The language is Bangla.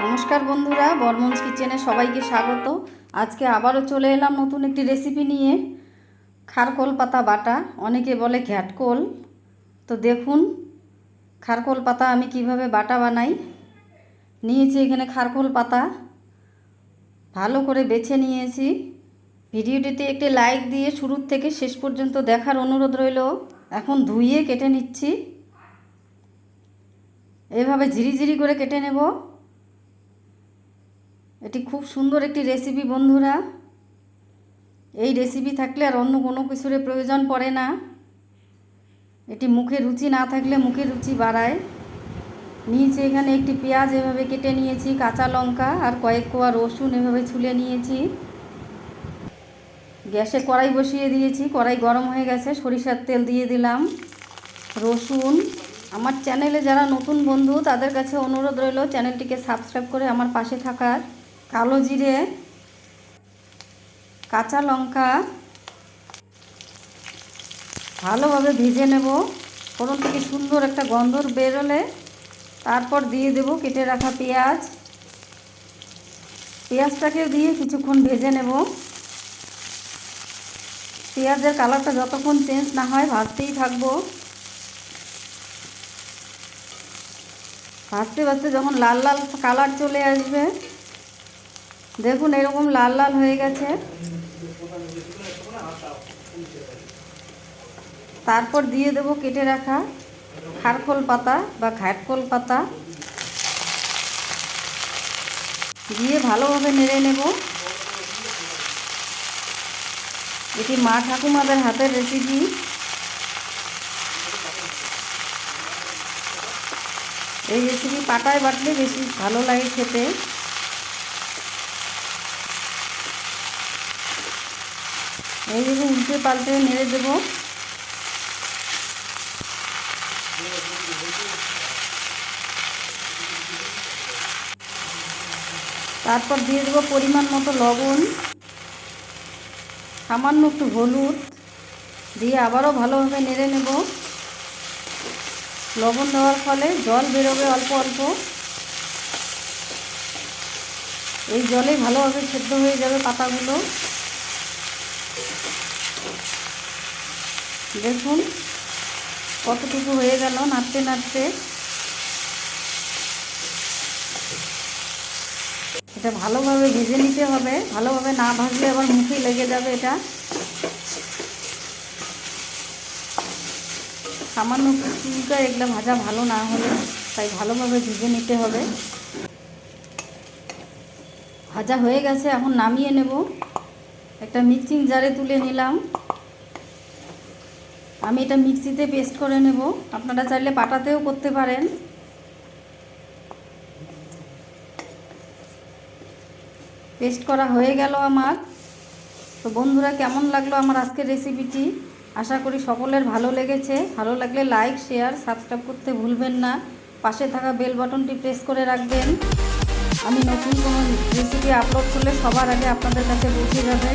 নমস্কার বন্ধুরা, বর্মন্স কিচেনে সবাইকে স্বাগত। আজকে আবারও চলে এলাম নতুন একটি রেসিপি নিয়ে। খারকোল পাতা বাটা, অনেকে বলে ঘ্যাটকোল তো দেখুন খারকোল পাতা আমি কীভাবে বাটা বানাই। নিয়েছি এখানে খারকোল পাতা। ভালো করে বেছে নিয়েছি। ভিডিওটিতে একটি লাইক দিয়ে শুরুর থেকে শেষ পর্যন্ত দেখার অনুরোধ রইল। এখন ধুইয়ে কেটে নিচ্ছি। এভাবে ঝিরিঝিরি করে কেটে নেব। এটি খুব সুন্দর একটি রেসিপি বন্ধুরা। এই রেসিপি থাকলে আর অন্য কোনো কিছুরে প্রয়োজন পড়ে না। এটি মুখে রুচি না থাকলে মুখে রুচি বাড়ায়। নিয়েছি এখানে একটি পেঁয়াজ, এভাবে কেটে নিয়েছি, কাঁচা লঙ্কা আর কয়েক কোয়া রসুন এভাবে ছুলে নিয়েছি। গ্যাসে কড়াই বসিয়ে দিয়েছি, কড়াই গরম হয়ে গেছে, সরিষার তেল দিয়ে দিলাম। রসুন, আমার চ্যানেলে যারা নতুন বন্ধু, তাদের কাছে অনুরোধ রইল চ্যানেলটিকে সাবস্ক্রাইব করে আমার পাশে থাকার। কালো জিরে, কাঁচা লঙ্কা ভালোভাবে ভেজে নেব। ফোড়ন থেকে সুন্দর একটা গন্ধ বেরোলে তারপর দিয়ে দেব কেটে রাখা পেঁয়াজ। পেঁয়াজটাকেও দিয়ে কিছুক্ষণ ভেজে নেব। পেঁয়াজের কালারটা যতক্ষণ চেঞ্জ না হয় ভাজতেই থাকব। ভাজতে ভাজতে যখন লাল লাল কালার চলে আসবে দেখুন, এরকম লাল লাল হয়ে গেছে। তারপর দিয়ে দেব কেটে রাখা খারখোল পাতা বা ঘাটকোল পাতা। দিয়ে ভালোভাবে নেড়ে নেব। এটি মা ঠাকুমাদের হাতের রেসিপি এই রেসিপি পাটায় বাটলে বেশি ভালো লাগে খেতে। এইভাবে উল্টে পাল্টে নেড়ে দেব। তারপর দিয়ে দেবো পরিমাণ মতো লবণ, সামান্য একটু হলুদ, দিয়ে আবারও ভালোভাবে নেড়ে নেব। লবণ দেওয়ার ফলে জল বেরোবে অল্প অল্প। এই জলে ভালোভাবে সেদ্ধ হয়ে যাবে পাতাগুলো। দেখুন কতটুকু হয়ে গেল, নাড়তে নাড়তে। এটা ভালোভাবে ভেজে নিতে হবে, ভালোভাবে না ভাজলে আবার মুখে লেগে যাবে এটা। সামান্য চুলকা এগুলো ভাজা ভালো না হলে, তাই ভালোভাবে ভেজে নিতে হবে। ভাজা হয়ে গেছে, এখন নামিয়ে নেব। একটা মিক্সিং জারে তুলে নিলাম। আমি এটা মিক্সিতে পেস্ট করে নেব। আপনারা চাইলে পাটাতেও করতে পারেন। পেস্ট করা হয়ে গেল আমার। তো বন্ধুরা, কেমন লাগল আমার আজকের রেসিপিটি? আশা করি সকলের ভালো লেগেছে। ভালো লাগলে লাইক, শেয়ার, সাবস্ক্রাইব করতে ভুলবেন না। পাশে থাকা বেল বাটনটি প্রেস করে রাখবেন। আমি নতুন কোনো রেসিপি আপলোড করলে সবার আগে আপনাদের কাছে পৌঁছে যাবে।